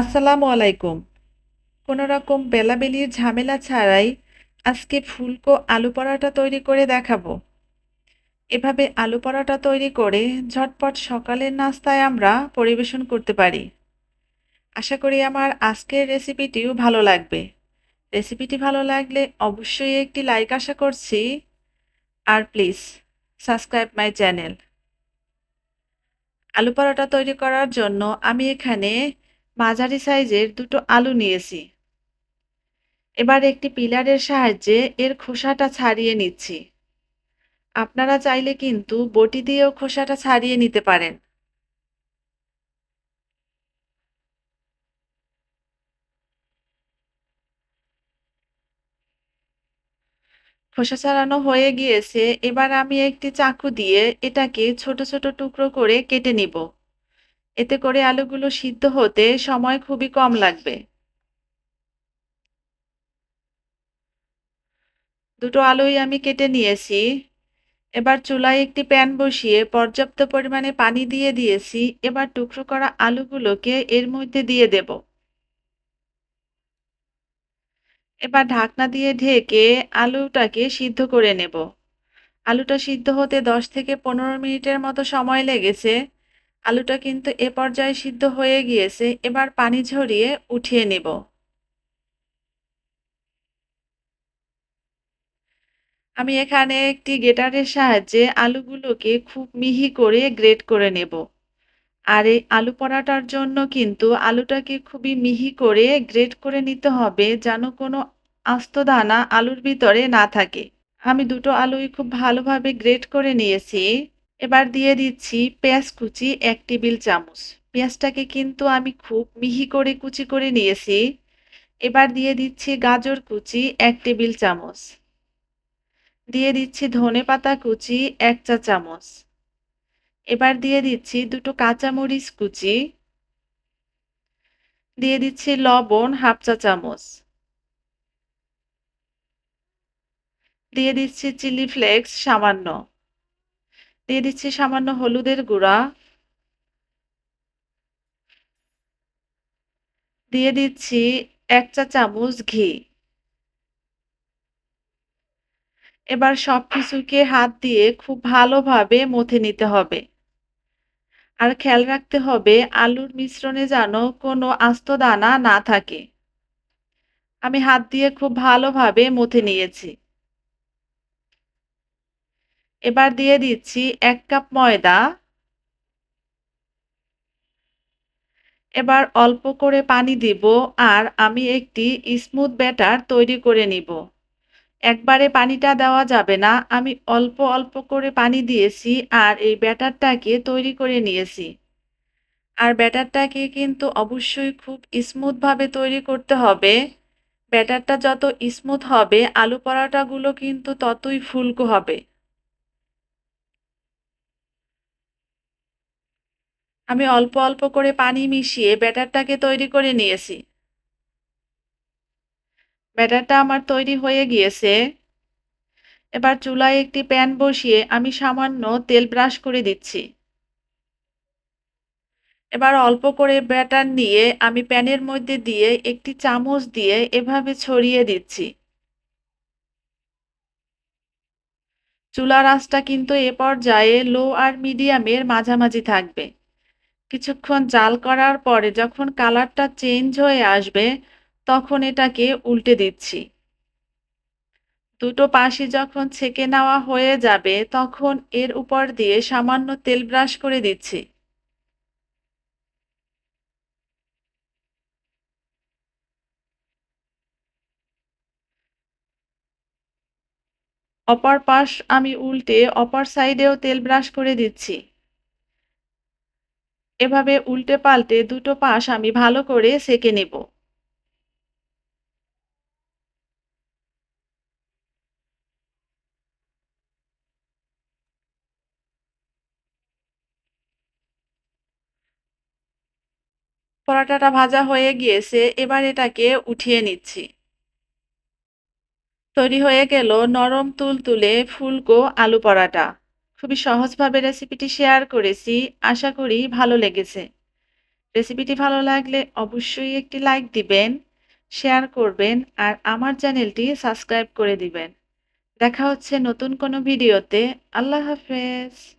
আসসালামু আলাইকুম। কোনো রকম বেলাবেলির ঝামেলা ছাড়াই আজকে ফুলকো আলু পরাটা তৈরি করে দেখাবো। এভাবে আলু পরাটা তৈরি করে ঝটপট সকালের নাস্তায় আমরা পরিবেশন করতে পারি। আশা করি আমার আজকের রেসিপিটিও ভালো লাগবে। রেসিপিটি ভালো লাগলে অবশ্যই একটি লাইক আশা করছি। আর please, subscribe my channel. Aloo paratha তৈরি করার জন্য আমি এখানে মাঝারি সাইজের দুটো আলু নিয়েছি। এবার একটি পিলারের সাহায্যে এর খোসাটা ছাড়িয়ে নিচ্ছি। আপনারা চাইলে কিন্তু বটি দিয়েও খোসাটা ছাড়িয়ে নিতে পারেন। খোসা ছাড়ানো হয়ে গিয়েছে। এবার আমি একটি চাকু দিয়ে এটাকে ছোট ছোট টুকরো করে কেটে নিব। এতে করে আলুগুলো সিদ্ধ হতে সময় খুবই কম লাগবে। দুটো আলুই আমি কেটে নিয়েছি। এবার চুলায় একটি প্যান বসিয়ে পর্যাপ্ত পরিমাণে পানি দিয়ে দিয়েছি। এবার টুকরো করা আলুগুলোকে এর মধ্যে দিয়ে দেব। এবার ঢাকনা দিয়ে ঢেকে আলুটাকে সিদ্ধ করে নেব। আলুটা সিদ্ধ হতে দশ থেকে পনেরো মিনিটের মতো সময় লেগেছে। আলুটা কিন্তু এ পর্যায়ে সিদ্ধ হয়ে গিয়েছে, এবার পানি ঝরিয়ে উঠিয়ে নেব। আমি এখানে একটি গেটারের সাহায্যে আলুগুলোকে খুব মিহি করে গ্রেট করে নেব। আর এই আলু পরাটার জন্য কিন্তু আলুটাকে খুবই মিহি করে গ্রেট করে নিতে হবে, যেন কোনো আস্ত দানা আলুর ভিতরে না থাকে। আমি দুটো আলুই খুব ভালোভাবে গ্রেট করে নিয়েছি। এবার দিয়ে দিচ্ছি পেঁয়াজ কুচি এক টেবিল চামচ। পেঁয়াজটাকে কিন্তু আমি খুব মিহি করে কুচি করে নিয়েছি। এবার দিয়ে দিচ্ছি গাজর কুচি এক টেবিল চামচ। দিয়ে দিচ্ছি ধনে পাতা কুচি এক চা চামচ। এবার দিয়ে দিচ্ছি দুটো কাঁচামরিচ কুচি। দিয়ে দিচ্ছি লবণ হাফ চা চামচ। দিয়ে দিচ্ছি চিলি ফ্লেক্স সামান্য। দিয়ে দিচ্ছি সামান্য হলুদের গুঁড়া। দিয়ে দিচ্ছি এক চা চামচ ঘি। এবার সব কিছুকে হাত দিয়ে খুব ভালোভাবে মথে নিতে হবে। আর খেয়াল রাখতে হবে আলুর মিশ্রণে যেন কোনো আস্ত দানা না থাকে। আমি হাত দিয়ে খুব ভালোভাবে মথে নিয়েছি। এবার দিয়ে দিচ্ছি এক কাপ ময়দা। এবার অল্প করে পানি দিব আর আমি একটি স্মুথ ব্যাটার তৈরি করে নিব। একবারে পানিটা দেওয়া যাবে না, আমি অল্প অল্প করে পানি দিয়েছি আর এই ব্যাটারটাকে তৈরি করে নিয়েছি। আর ব্যাটারটাকে কিন্তু অবশ্যই খুব স্মুথভাবে তৈরি করতে হবে। ব্যাটারটা যত স্মুথ হবে, আলু পরাটাগুলো কিন্তু ততই ফুলকো হবে। আমি অল্প অল্প করে পানি মিশিয়ে ব্যাটারটাকে তৈরি করে নিয়েছি। ব্যাটারটা আমার তৈরি হয়ে গিয়েছে। এবার চুলায় একটি প্যান বসিয়ে আমি সামান্য তেল ব্রাশ করে দিচ্ছি। এবার অল্প করে ব্যাটার নিয়ে আমি প্যানের মধ্যে দিয়ে একটি চামচ দিয়ে এভাবে ছড়িয়ে দিচ্ছি। চুলার আঁচটা কিন্তু এ পর্যায়ে লো আর মিডিয়ামের মাঝামাঝি থাকবে। কিছুক্ষণ জাল করার পরে যখন কালারটা চেঞ্জ হয়ে আসবে, তখন এটাকে উল্টে দিচ্ছি। দুটো পাশে যখন ছেঁকে নেওয়া হয়ে যাবে, তখন এর উপর দিয়ে সামান্য তেল ব্রাশ করে দিচ্ছি। অপর পাশ আমি উল্টে অপর সাইডেও তেল ব্রাশ করে দিচ্ছি। এভাবে উল্টে পাল্টে দুটো পাশ আমি ভালো করে সেকে নেব। পরাটাটা ভাজা হয়ে গিয়েছে, এবার এটাকে উঠিয়ে নিচ্ছি। তৈরি হয়ে গেল নরম তুলতুলে ফুলকো আলু পরাটা। খুবই সহজভাবে রেসিপিটি শেয়ার করেছি আশা করি ভালো লেগেছে রেসিপিটি ভালো লাগলে অবশ্যই একটি লাইক দিবেন, শেয়ার করবেন আর আমার চ্যানেলটি সাবস্ক্রাইব করে দিবেন। দেখা হচ্ছে নতুন কোনো ভিডিওতে। আল্লাহ হাফেজ।